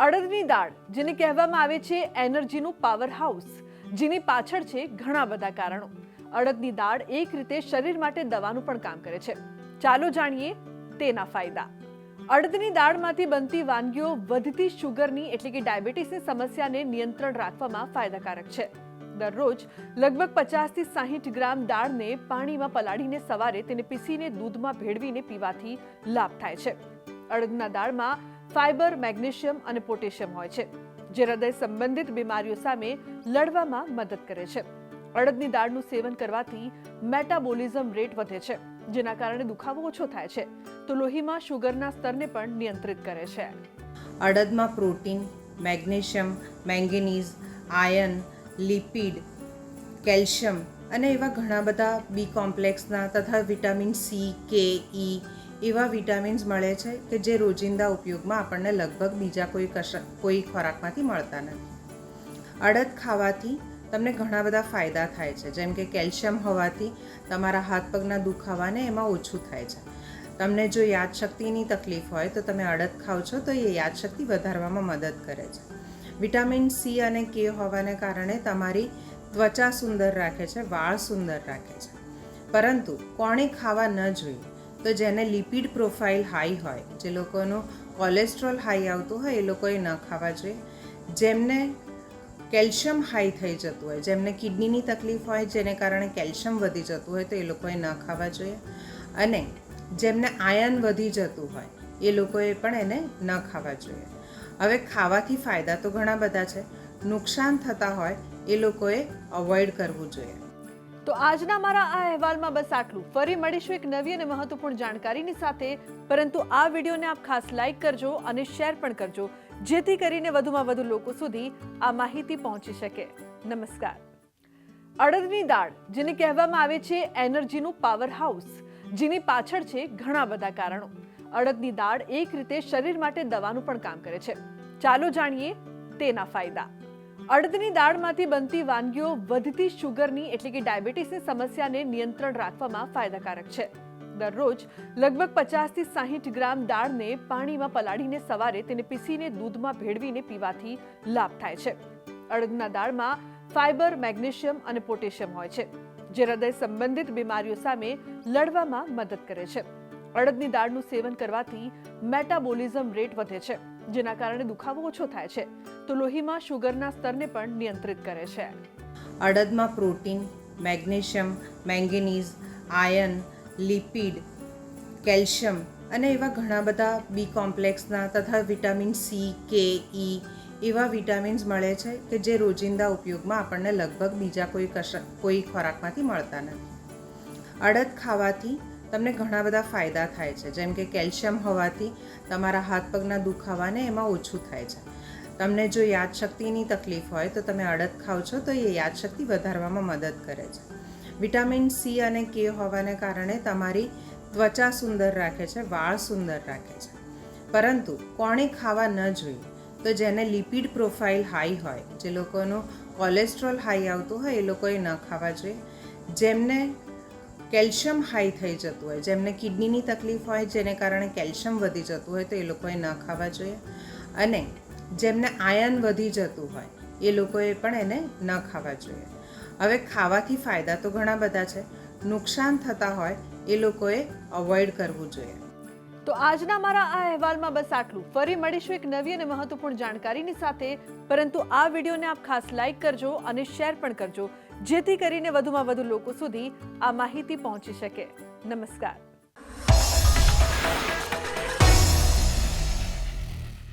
અડદની દાળ, જેને કહેવામાં આવે છે એનર્જીનું પાવર હાઉસ જેની પાછળ છે ઘણા બધા કારણો. અડદની દાળ એક રીતે શરીર માટે દવાનું પણ કામ કરે છે. ચાલો જાણીએ તેના ફાયદા. અડદની દાળમાંથી બનતી વાનગીઓ વધતી શુગરની એટલે કે ડાયાબિટીસની સમસ્યાને નિયંત્રણ રાખવામાં ફાયદાકારક છે. દરરોજ લગભગ પચાસથી સાહીઠ ગ્રામ દાળને પાણીમાં પલાળીને સવારે તેને પીસીને દૂધમાં ભેળવીને પીવાથી લાભ થાય છે. અડદના દાળમાં ફાઇબર, મેગ્નેશિયમ અને પોટેશિયમ હોય છે, જે હૃદય સંબંધિત બીમારીઓ સામે લડવામાં મદદ કરે છે. અડદની દાળનું સેવન કરવાથી મેટાબોલિઝમ રેટ વધે છે, જેના કારણે દુખાવો ઓછો થાય છે, તો લોહીમાં શુગરના સ્તરને પણ નિયંત્રિત કરે છે. અડદમાં protein, magnesium, manganese, iron, lipid, calcium અને એવા ઘણા બધા બી કોમ્પ્લેક્સના તથા વિટામિન સી, કે, ઈ એવા વિટામિન્સ મળે છે કે જે રોજિંદા ઉપયોગમાં આપણને લગભગ બીજા કોઈ કશ, કોઈ ખોરાકમાંથી મળતા નથી. અડદ ખાવાથી તમને ઘણા બધા ફાયદા થાય છે. જેમ કે કેલ્શિયમ હોવાથી તમારા હાથ પગના દુખાવાને એમાં ઓછું થાય છે. તમને જો યાદશક્તિની તકલીફ હોય તો તમે અડદ ખાઓ છો તો એ યાદશક્તિ વધારવામાં મદદ કરે છે. વિટામિન સી અને કે હોવાને કારણે તમારી ત્વચા સુંદર રાખે છે, વાળ સુંદર રાખે છે. પરંતુ કોણે ખાવા ન જોઈએ. તો જેને લિપિડ પ્રોફાઇલ હાઈ હોય, જે લોકોનું કોલેસ્ટ્રોલ હાઈ આવતું હોય, એ લોકોએ ન ખાવા જોઈએ. જેમને કેલ્શિયમ હાઈ થઈ જતું હોય, જેમને કિડનીની તકલીફ હોય, જેને કારણે કેલ્શિયમ વધી જતું હોય, તો એ લોકોએ ન ખાવા જોઈએ. અને જેમને આયન વધી જતું હોય, એ લોકોએ પણ એને ન ખાવા જોઈએ. હવે ખાવાથી ફાયદા તો ઘણા બધા છે. નુકસાન થતા હોય, એ લોકોએ અવોઇડ કરવું જોઈએ. તો આજના મારા આ અહેવાલમાં બસ આટલું. ફરી મળીશું એક નવી અને મહત્વપૂર્ણ જાણકારીની સાથે. પરંતુ આ વિડીયોને આપ ખાસ લાઇક કરજો અને શેર પણ કરજો, જેથી કરીને વધુમાં વધુ લોકો સુધી આ માહિતી પહોંચી શકે. નમસ્કાર. અડદની દાળ, જેને કહેવામાં આવે છે એનર્જીનું પાવર હાઉસ, જેની પાછળ છે ઘણા બધા કારણો. અડદની દાળ એક રીતે શરીર માટે દવાનું પણ કામ કરે છે. ચાલો જાણીએ તેના ફાયદા. અડદની દાળમાંથી બનતી વાનગીઓ વધતી શુગરની એટલે કે ડાયાબિટીસની સમસ્યાને નિયંત્રણ રાખવામાં ફાયદાકારક છે. દરરોજ લગભગ પચાસથી સાહીઠ ગ્રામ દાળને પાણીમાં પલાળીને સવારે તેને પીસીને દૂધમાં ભેળવીને પીવાથી લાભ થાય છે. અડદના દાળમાં ફાઇબર મેગ્નેશિયમ અને પોટેશિયમ હોય છે, જે હૃદય સંબંધિત બીમારીઓ સામે લડવામાં મદદ કરે છે. અડદની દાળનું સેવન કરવાથી મેટાબોલિઝમ રેટ વધે છે. જેના કારણે દુખાવો ઓછો થાય છે. તો લોહીમાં શુગરના સ્તરને પણ નિયંત્રિત કરે છે. અડદમાં protein, magnesium, manganese, iron, lipid, calcium અને એવા ઘણા બધા બી કોમ્પ્લેક્સના તથા વિટામિન સી, કે, ઈ એવા વિટામિન્સ મળે છે કે જે રોજિંદા ઉપયોગમાં આપણને લગભગ બીજા કોઈ કશ, કોઈ ખોરાકમાંથી મળતા નથી. અડદ ખાવાથી તમને ઘણા બધા ફાયદા થાય છે. જેમ કે કેલ્શિયમ હોવાથી તમારા હાથ પગના દુખાવાને એમાં ઓછું થાય છે. તમને જો યાદશક્તિની તકલીફ હોય તો તમે અડદ ખાઓ છો તો એ યાદશક્તિ વધારવામાં મદદ કરે છે. વિટામિન સી અને કે હોવાને કારણે તમારી ત્વચા સુંદર રાખે છે, વાળ સુંદર રાખે છે. પરંતુ કોણે ખાવા ન જોઈએ તો જેને લિપિડ પ્રોફાઇલ હાઈ હોય, જે લોકોનું કોલેસ્ટ્રોલ હાઈ આવતું હોય એ લોકોએ ન ખાવા જોઈએ. જેમને કેલ્શિયમ હાઈ થઈ જતું હોય, જેમને કિડનીની તકલીફ હોય, જેને કારણે કેલ્શિયમ વધી જતું હોય, તો એ લોકોએ ન ખાવા જોઈએ. અને જેમને આયન વધી જતું હોય, એ લોકોએ પણ એને ન ખાવા જોઈએ. હવે ખાવાથી ફાયદા તો ઘણા બધા છે. નુકસાન થતા હોય, એ લોકોએ અવોઇડ કરવું જોઈએ. તો આજના મારા આ અહેવાલમાં બસ આટલું. ફરી મળીશું એક નવી અને મહત્વપૂર્ણ જાણકારીની સાથે. પરંતુ આ વિડીયોને આપ ખાસ લાઈક કરજો અને શેર પણ કરજો. જેથી કરીને વધુમાં વધુ લોકો સુધી આ માહિતી પહોંચી શકે. નમસ્કાર.